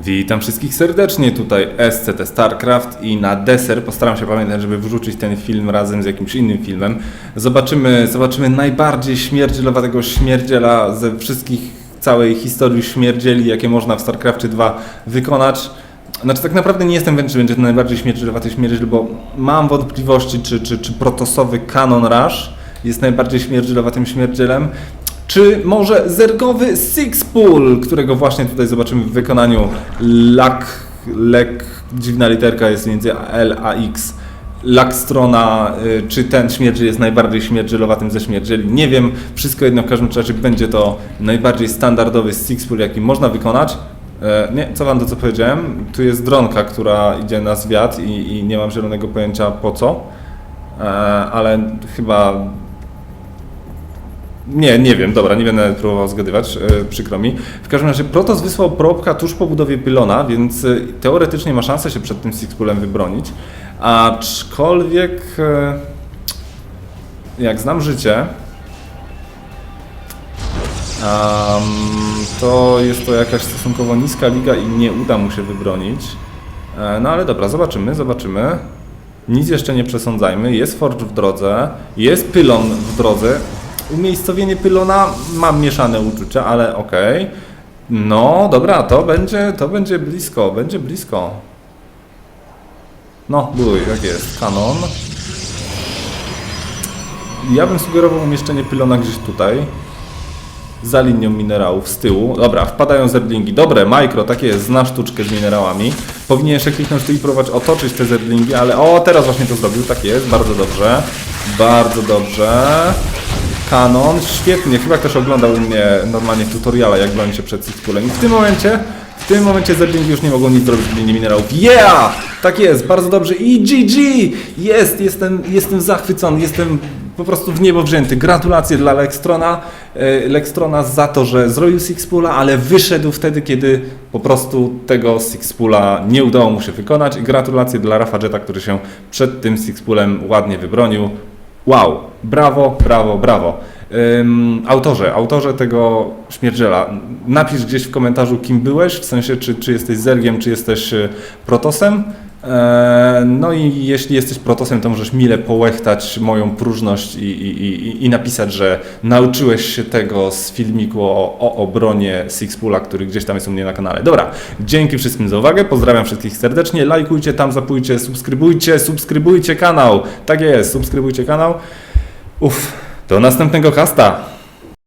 Witam wszystkich serdecznie, tutaj SCT StarCraft i na deser postaram się pamiętać, żeby wrzucić ten film razem z jakimś innym filmem. Zobaczymy, zobaczymy najbardziej śmierdzielowatego śmierdziela ze wszystkich całej historii śmierdzieli, jakie można w StarCraftie 2 wykonać. Znaczy tak naprawdę nie jestem pewien, czy będzie to najbardziej śmierdzielawaty śmierdziel, bo mam wątpliwości, czy, czy, czy protosowy Canon Rush jest najbardziej śmierdzielowatym śmierdzielem. Czy może zergowy Sixpool, którego właśnie tutaj zobaczymy w wykonaniu Lak, Lek, dziwna literka jest między L a X, Lakstrona, y, czy ten śmierdziel jest najbardziej śmierdzielowatym ze śmierdzieli? Nie wiem, wszystko jedno w każdym razie będzie to najbardziej standardowy Sixpool, jaki można wykonać. E, Nie, co wam to co powiedziałem? Tu jest dronka, która idzie na zwiat i, i nie mam zielonego pojęcia po co, E, ale chyba nie, nie wiem, dobra, nie będę próbował zgadywać, e, przykro mi. W każdym razie Protoss wysłał probka tuż po budowie pylona, więc e, teoretycznie ma szansę się przed tym Sixpoolem wybronić. Aczkolwiek, e, jak znam życie, to jest to jakaś stosunkowo niska liga i nie uda mu się wybronić. E, No ale dobra, zobaczymy, zobaczymy. Nic jeszcze nie przesądzajmy. Jest Forge w drodze, jest pylon w drodze. Umiejscowienie pylona mam mieszane uczucia, ale okej. No dobra, to będzie, to będzie blisko, będzie blisko. No, buduj, jak jest. Kanon. Ja bym sugerował umieszczenie pylona gdzieś tutaj. Za linią minerałów z tyłu. Dobra, wpadają zerdlingi. Dobre, mikro, takie jest, zna sztuczkę z minerałami. Powinien jeszcze kliknąć tu i próbować otoczyć te zerdlingi, ale o, teraz właśnie to zrobił, tak jest, bardzo dobrze. Bardzo dobrze. Kanon, świetnie, chyba ktoś oglądał u mnie normalnie tutoriala, jak broni się przed Sixpoolem. I w tym momencie, w tym momencie zerdlingi już nie mogą nic zrobić w linii minerałów. Yeah! Tak jest, bardzo dobrze i GG! Jest, jestem, jestem zachwycony, jestem po prostu w niebo wzięty. Gratulacje dla Lekstrona, e, Lekstrona za to, że zrobił Sixpoola, ale wyszedł wtedy, kiedy po prostu tego Sixpoola nie udało mu się wykonać i gratulacje dla Rafa Jetta, który się przed tym Sixpoolem ładnie wybronił. Wow, brawo, brawo, brawo. Ym, autorze, autorze tego śmierdziela, napisz gdzieś w komentarzu, kim byłeś, w sensie, czy, czy jesteś Zergiem, czy jesteś e, Protosem. E, No i jeśli jesteś protosem, to możesz mile połechtać moją próżność i, i, i, napisać, że nauczyłeś się tego z filmiku o, o obronie Sixpoola, który gdzieś tam jest u mnie na kanale. Dobra, dzięki wszystkim za uwagę, pozdrawiam wszystkich serdecznie, lajkujcie, tam zapójcie, subskrybujcie, subskrybujcie kanał. Tak jest, subskrybujcie kanał. Uff, do następnego kasta.